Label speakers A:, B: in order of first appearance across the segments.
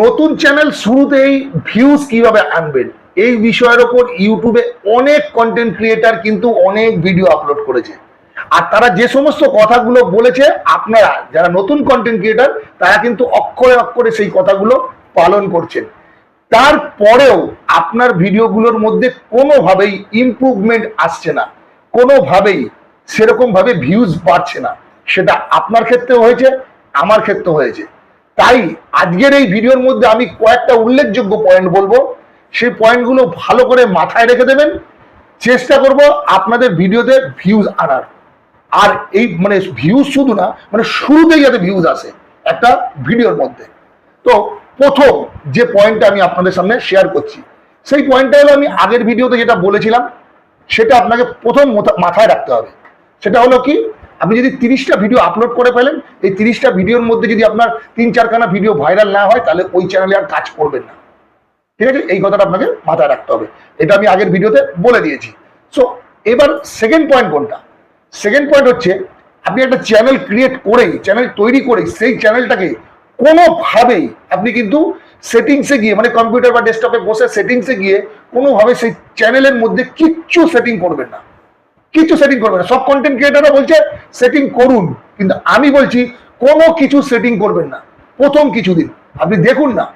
A: নতুন চ্যানেল শুরুতেই ভিউজ কীভাবে আনবেন, এই বিষয়ের ওপর ইউটিউবে অনেক কন্টেন্ট ক্রিয়েটার কিন্তু অনেক ভিডিও আপলোড করেছে। আর তারা যে সমস্ত কথাগুলো বলেছে, আপনারা যারা নতুন কন্টেন্ট ক্রিয়েটার তারা কিন্তু অক্ষরে অক্ষরে সেই কথাগুলো পালন করছেন। তারপরেও আপনার ভিডিওগুলোর মধ্যে কোনোভাবেই ইমপ্রুভমেন্ট আসছে না। কোনোভাবেই সেরকমভাবে ভিউজ বাড়ছে না। সেটা আপনার ক্ষেত্রেও হয়েছে, আমার ক্ষেত্রেও হয়েছে। তাই আজকের এই ভিডিওর মধ্যে আমি কয়েকটা উল্লেখযোগ্য পয়েন্ট বলব। সেই পয়েন্টগুলো ভালো করে মাথায় রেখে দেবেন। চেষ্টা করব আপনাদের ভিডিওতে ভিউজ আনার। আর এই মানে ভিউজ শুধু না মানে শুরুতেই যাতে ভিউজ আসে একটা ভিডিওর মধ্যে। তো প্রথম যে পয়েন্টটা আমি আপনাদের সামনে শেয়ার করছি, সেই পয়েন্টটা হলো আমি আগের ভিডিওতে যেটা বলেছিলাম, সেটা আপনাকে প্রথম মাথায় রাখতে হবে। সেটা হলো কি? আপনি যদি তিরিশটা ভিডিও আপলোড করে ফেলেন, এই তিরিশটা ভিডিওর মধ্যে যদি আপনার তিন চারখানা ভিডিও ভাইরাল না হয়, তাহলে ওই চ্যানেলে আর কাজ করবেন না। ঠিক আছে? এই কথাটা আপনাকে মাথায় রাখতে হবে। এটা আমি আগের ভিডিওতে বলে দিয়েছি। সো এবার সেকেন্ড পয়েন্ট কোনটা? সেকেন্ড পয়েন্ট হচ্ছে, আপনি একটা চ্যানেল ক্রিয়েট করেই চ্যানেল তৈরি করেই, সেই চ্যানেলটাকে কোনোভাবেই আপনি কিন্তু সেটিংসে গিয়ে মানে কম্পিউটার বা ডেস্কটপে বসে সেটিংসে গিয়ে কোনোভাবে সেই চ্যানেলের মধ্যে কিচ্ছু সেটিং করবেন না। কিছু সেটিং করবে না। সব কন্টেন্ট ক্রিয়েটাররা বলছে সেটিং করুন। কিন্তু আমি বলছি, কোনো কিছু সেটিং করবেন না। প্রথম কিছুদিন। আপনি দেখুন না।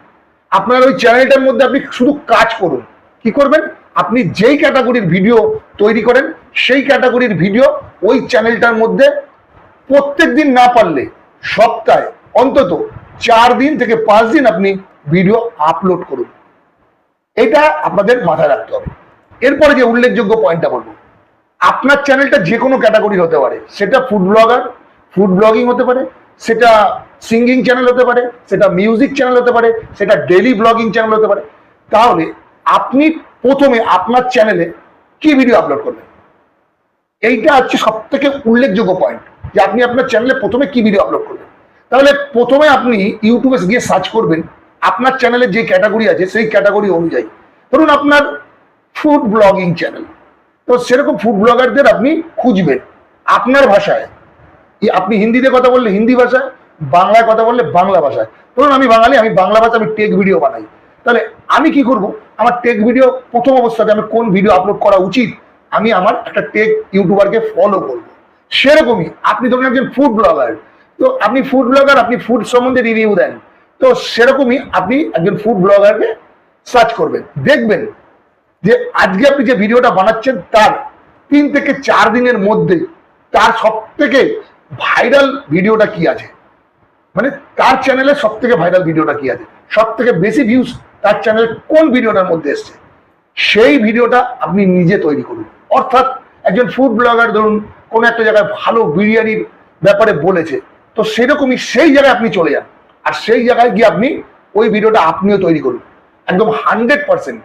A: আপনার ওই চ্যানেলটার মধ্যে আপনি শুধু কাজ করুন। কি করবেন? আপনি যেই ক্যাটাগরির ভিডিও তৈরি করেন, সেই ক্যাটাগরির ভিডিও ওই চ্যানেলটার মধ্যে প্রত্যেক দিন না পারলে সপ্তাহে, অন্তত চার দিন থেকে পাঁচ দিন আপনি ভিডিও আপলোড করুন। এটা আপনাদের মাথায় রাখতে হবে। এরপরে যে উল্লেখযোগ্য পয়েন্টটা বলব আপনার চ্যানেলটা যে কোনো ক্যাটাগরি হতে পারে। সেটা ফুড ব্লগার ফুড ব্লগিং হতে পারে, সেটা সিঙ্গিং চ্যানেল হতে পারে, সেটা মিউজিক চ্যানেল হতে পারে, সেটা ডেলি ব্লগিং চ্যানেল হতে পারে। তাহলে আপনি প্রথমে আপনার চ্যানেলে কি ভিডিও আপলোড করবেন? এইটা হচ্ছে সব থেকে উল্লেখযোগ্য পয়েন্ট যে আপনি আপনার চ্যানেলে প্রথমে কি ভিডিও আপলোড করবেন। তাহলে প্রথমে আপনি ইউটিউবে গিয়ে সার্চ করবেন আপনার চ্যানেলে যে ক্যাটাগরি আছে, সেই ক্যাটাগরি অনুযায়ী। ধরুন আপনার ফুড ব্লগিং চ্যানেল তো সেরকম ফুড ব্লগারদের আপনি খুঁজবেন। আপনার ভাষায়। আপনি হিন্দিতে কথা বললে হিন্দি ভাষায় বাংলায় কথা বললে বাংলা ভাষায় ধরুন আমি বাঙালি, আমি বাংলা ভাষায় আমি টেক ভিডিও বানাই। তাহলে আমি কি করব? আমার টেক ভিডিও প্রথম অবস্থাতে আমি কোন ভিডিও আপলোড করা উচিত? আমি আমার একটা টেক ইউটিউবারকে ফলো করব। সেরকমই আপনি ধরুন একজন ফুড ব্লগার তো আপনি ফুড ব্লগার আপনি ফুড সম্বন্ধে রিভিউ দেন। তো সেরকমই আপনি একজন ফুড ব্লগারকে সার্চ করবেন। দেখবেন যে আজকে আপনি যে ভিডিওটা বানাচ্ছেন তার তিন থেকে চার দিনের মধ্যে তার সব থেকে ভাইরাল ভিডিওটা কি আছে? মানে তার চ্যানেলে সব থেকে ভাইরাল ভিডিওটা কি আছে? সব থেকে বেশি ভিউজ তার চ্যানেলে কোন ভিডিওটার মধ্যে এসছে? সেই ভিডিওটা আপনি নিজে তৈরি করুন। অর্থাৎ একজন ফুড ব্লগার ধরুন, কোনো একটা জায়গায় ভালো বিরিয়ানির ব্যাপারে বলেছে, তো সেরকমই সেই জায়গায় আপনি চলে যান। আর সেই জায়গায় গিয়ে আপনি ওই ভিডিওটা আপনিও তৈরি করুন। একদম হান্ড্রেড পার্সেন্ট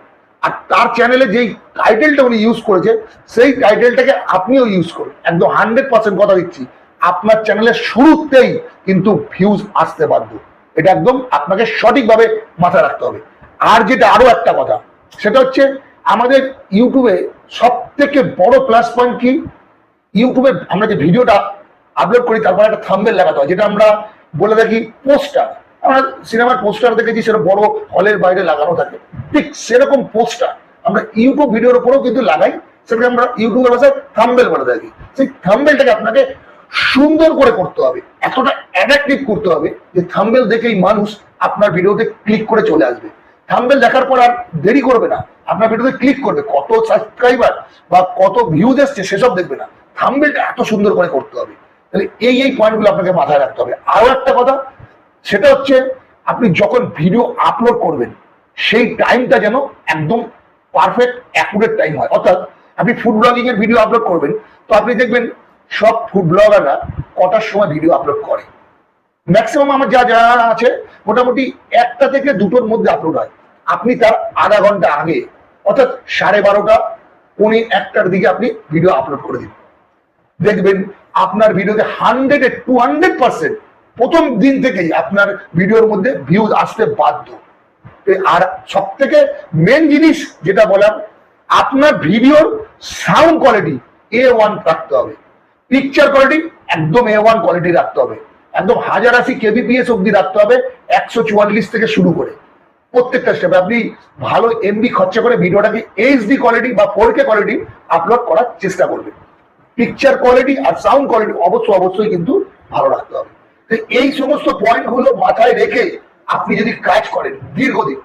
A: আর তার চ্যানেলে যেই টাইটেলটা উনি ইউজ করেছে, সেই টাইটেলটাকে আপনিও ইউজ করুন। একদম হান্ড্রেড পার্সেন্ট কথা দিচ্ছি। আপনার চ্যানেলের শুরুতেই কিন্তু ভিউজ আসতে বাধ্য। এটা একদম আপনাকে সঠিকভাবে মাথায় রাখতে হবে। আর যেটা আরও একটা কথা, সেটা হচ্ছে আমাদের ইউটিউবে সব থেকে বড় প্লাস পয়েন্ট কি? ইউটিউবে আমরা যে ভিডিওটা আপলোড করি, তারপর একটা থাম্বেল লাগাতে হয়, যেটা আমরা বলে থাকি পোস্টার আমরা সিনেমার পোস্টার দেখেছি, সেটা বড় হলের বাইরে লাগানো থাকে। ঠিক সেরকম পোস্টার আমরা ইউটিউব ভিডিওর উপরেও কিন্তু লাগাই। সেটাকে আমরা ইউটিউবের ভাষায় থাম্বেল বলে থাকি। সেই থাম্বেলটাকে আপনাকে সুন্দর করে করতে হবে, এতটা অ্যাট্রাকটিভ করতে হবে যে থাম্বেল দেখেই মানুষ আপনার ভিডিওতে ক্লিক করে চলে আসবে। থাম্বেল দেখার পর আর দেরি করবে না, আপনার ভিডিওতে ক্লিক করবে। কত সাবস্ক্রাইবার বা কত ভিউজ এসছে সেসব দেখবে না। থাম্বেলটা এত সুন্দর করে করতে হবে। তাহলে এই এই পয়েন্টগুলো আপনাকে মাথায় রাখতে হবে। আরও একটা কথা, সেটা হচ্ছে আপনি যখন ভিডিও আপলোড করবেন সেই টাইমটা যেন একদম পারফেক্ট অ্যাকুরেট টাইম হয়। অর্থাৎ আপনি ফুড ব্লগিং এর ভিডিও আপলোড করবেন, তো আপনি দেখবেন সব ফুড ব্লগাররা কটার সময় ভিডিও আপলোড করে। ম্যাক্সিমাম আমার যা যা আছে, মোটামুটি একটা থেকে দুটোর মধ্যে আপলোড হয়। আপনি তার আধা ঘণ্টা আগে, অর্থাৎ সাড়ে বারোটা, পৌনে একটার দিকে আপনি ভিডিও আপলোড করে দিন দেখবেন আপনার ভিডিওতে হান্ড্রেড টু হান্ড্রেড পার্সেন্ট প্রথম দিন থেকেই আপনার ভিডিওর মধ্যে ভিউজ আসতে বাধ্য। আর সব থেকে মেন জিনিস যেটা বলার আপনার ভিডিওর সাউন্ড কোয়ালিটি এ ওয়ান রাখতে হবে। পিকচার কোয়ালিটি একদম এ ওয়ান কোয়ালিটি রাখতে হবে। একদম হাজার আশি কেবিপিএস অব্দি রাখতে হবে একশো চুয়াল্লিশ থেকে শুরু করে। প্রত্যেকটা স্টেপে আপনি ভালো এমবি খরচা করে ভিডিওটাকে এইচডি কোয়ালিটি বা ফোর কে কোয়ালিটি আপলোড করার চেষ্টা করবেন। পিকচার কোয়ালিটি আর সাউন্ড কোয়ালিটি অবশ্যই অবশ্যই কিন্তু ভালো রাখতে হবে। এই সমস্ত পয়েন্টগুলো মাথায় রেখে আপনি যদি কাজ করেন, দীর্ঘদিন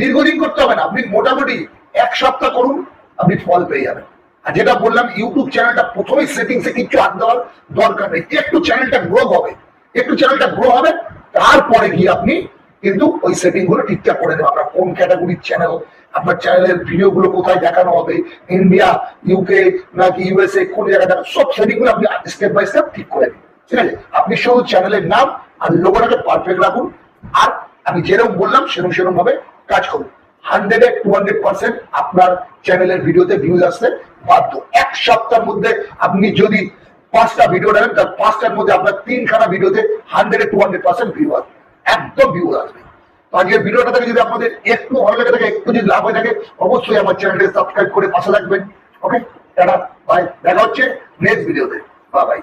A: দীর্ঘদিন করতে হবে না, আপনি মোটামুটি এক সপ্তাহ করুন, আপনি ফল পেয়ে যাবেন। আর যেটা বললাম ইউটিউব চ্যানেলটা প্রথমেই সেটিংসে কিছু হাত দেওয়ার দরকার নেই। একটু চ্যানেলটা গ্রো হবে, একটু চ্যানেলটা গ্রো হবে, তারপরে গিয়ে আপনি কিন্তু ওই সেটিংগুলো ঠিকঠাক করে নেবেন। আপনার কোন ক্যাটাগরির চ্যানেল আপনার চ্যানেলের ভিডিও গুলো কোথায় দেখানো হবে ইন্ডিয়া ইউকে নাকি ইউএসএ কোন জায়গায় দেখানো, সব সেটিংগুলো আপনি স্টেপ বাই স্টেপ ঠিক করে নিন। ঠিক আছে? আপনি শুধু চ্যানেলের নাম আর লোগোটাকে পারফেক্ট রাখুন আর আমি যেরকম বললাম সেরকম সেরকম ভাবে কাজ করুন। হান্ড্রেডে টু হান্ড্রেড পার্সেন্ট আপনার চ্যানেলের ভিডিওতে ভিউজ আসতে বাধ্য। এক সপ্তাহের মধ্যে আপনি যদি পাঁচটা ভিডিও দেখেন তার পাঁচটার মধ্যে আপনার তিনখানা ভিডিওতে হান্ড্রেডে টু হান্ড্রেড পার্সেন্ট ভিউ আসবে। একদম ভিউ আসবে। আজকের ভিডিওটা থেকে যদি আপনাদের একটু ভালো লেগে থাকে, একটু যদি লাভ হয়ে থাকে, অবশ্যই আমার চ্যানেলকে সাবস্ক্রাইব করে পাশে রাখবেন ওকে টাটা বাই দেখা হচ্ছে নেক্সট ভিডিওতে বাই বাই